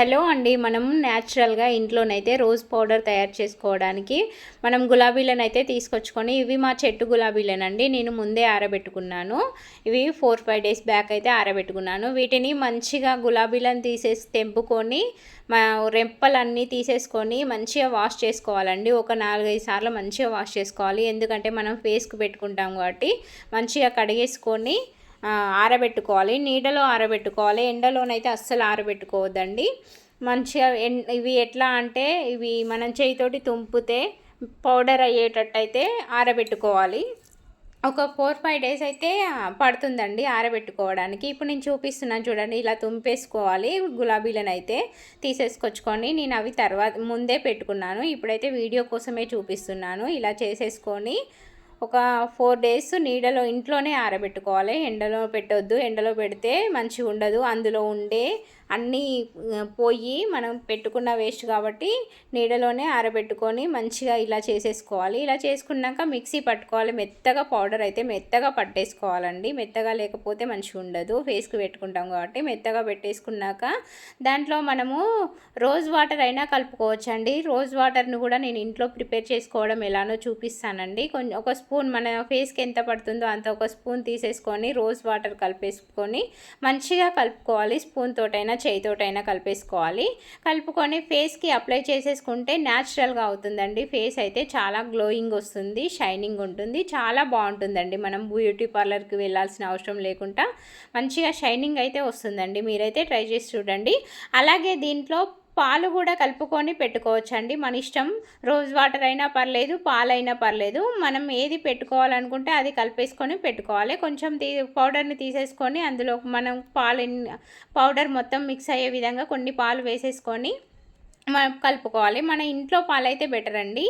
Hello అండి మనం న్యాచురల్గా ఇంట్లోనైతే రోజ్ పౌడర్ తయారు చేసుకోవడానికి మనం గులాబీలను అయితే తీసుకొచ్చుకొని ఇవి మా చెట్టు గులాబీలేనండి నేను ముందే ఆరబెట్టుకున్నాను. ఇవి ఫోర్ ఫైవ్ డేస్ బ్యాక్ అయితే ఆరబెట్టుకున్నాను. వీటిని మంచిగా గులాబీలను తీసేసి తెంపుకొని మా రెప్పలన్నీ తీసేసుకొని మంచిగా వాష్ చేసుకోవాలండి. ఒక నాలుగైదు సార్లు మంచిగా వాష్ చేసుకోవాలి. ఎందుకంటే మనం ఫేస్కి పెట్టుకుంటాం కాబట్టి మంచిగా కడిగేసుకొని ఆరబెట్టుకోవాలి నీడలో ఆరబెట్టుకోవాలి ఎండలోనైతే అస్సలు ఆరబెట్టుకోవద్దండి. మంచిగా ఇవి ఎట్లా అంటే ఇవి మనం చేయితోటి తుంపితే పౌడర్ అయ్యేటట్టయితే ఆరబెట్టుకోవాలి. ఒక ఫోర్ ఫైవ్ డేస్ అయితే పడుతుందండి ఆరబెట్టుకోవడానికి. ఇప్పుడు నేను చూపిస్తున్నాను చూడండి ఇలా తుంపేసుకోవాలి గులాబీలను అయితే తీసేసుకొచ్చుకొని. నేను అవి తర్వాత ముందే పెట్టుకున్నాను. ఇప్పుడైతే వీడియో కోసమే చూపిస్తున్నాను. ఇలా చేసేసుకొని ఒక ఫోర్ డేస్ నీడలో ఇంట్లోనే ఆరబెట్టుకోవాలి. ఎండలో పెట్టొద్దు. ఎండలో పెడితే మంచిగా ఉండదు అందులో ఉండే అన్నీ పోయి మనం పెట్టుకున్న వేస్ట్ కాబట్టి నీడలోనే ఆరబెట్టుకొని మంచిగా ఇలా చేసేసుకోవాలి. ఇలా చేసుకున్నాక మిక్సీ పట్టుకోవాలి. మెత్తగా పౌడర్ అయితే మెత్తగా పట్టేసుకోవాలండి. మెత్తగా లేకపోతే మంచిగా ఉండదు. ఫేస్కి పెట్టుకుంటాం కాబట్టి మెత్తగా పెట్టేసుకున్నాక దాంట్లో మనము రోజ్ వాటర్ అయినా కలుపుకోవచ్చండి. రోజ్ వాటర్ను కూడా నేను ఇంట్లో ప్రిపేర్ చేసుకోవడం ఎలానో చూపిస్తానండి. కొంచెం ఒక స్పూన్ మన ఫేస్కి ఎంత పడుతుందో అంత ఒక స్పూన్ తీసేసుకొని రోజ్ వాటర్ కలిపేసుకొని మంచిగా కలుపుకోవాలి. స్పూన్ తోటైనా చేయితోటైనా కలిపేసుకోవాలి. కలుపుకొని ఫేస్కి అప్లై చేసేసుకుంటే న్యాచురల్గా అవుతుందండి. ఫేస్ అయితే చాలా గ్లోయింగ్ వస్తుంది షైనింగ్ ఉంటుంది చాలా బాగుంటుందండి. మనం బ్యూటీ పార్లర్కి వెళ్ళాల్సిన అవసరం లేకుండా మంచిగా షైనింగ్ అయితే వస్తుందండి. మీరైతే ట్రై చేసి చూడండి. అలాగే దీంట్లో పాలు కూడా కలుపుకొని పెట్టుకోవచ్చండి. మన ఇష్టం రోజ్ వాటర్ అయినా పర్లేదు పాలైనా పర్లేదు. మనం ఏది పెట్టుకోవాలనుకుంటే అది కలిపేసుకొని పెట్టుకోవాలి. కొంచెం తీ పౌడర్ని తీసేసుకొని అందులో మనం పాలు పౌడర్ మొత్తం మిక్స్ అయ్యే విధంగా కొన్ని పాలు వేసేసుకొని మనం కలుపుకోవాలి. మన ఇంట్లో పాలైతే బెటర్ అండి.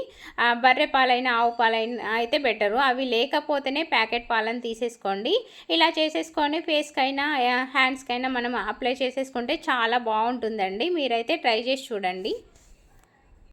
బర్రె పాలైనా ఆవు పాలైనా అయితే బెటరు అవి లేకపోతేనే ప్యాకెట్ పాలను తీసేసుకోండి. ఇలా చేసేసుకొని ఫేస్కైనా హ్యాండ్స్కైనా మనం అప్లై చేసేసుకుంటే చాలా బాగుంటుందండి. మీరైతే ట్రై చేసి చూడండి.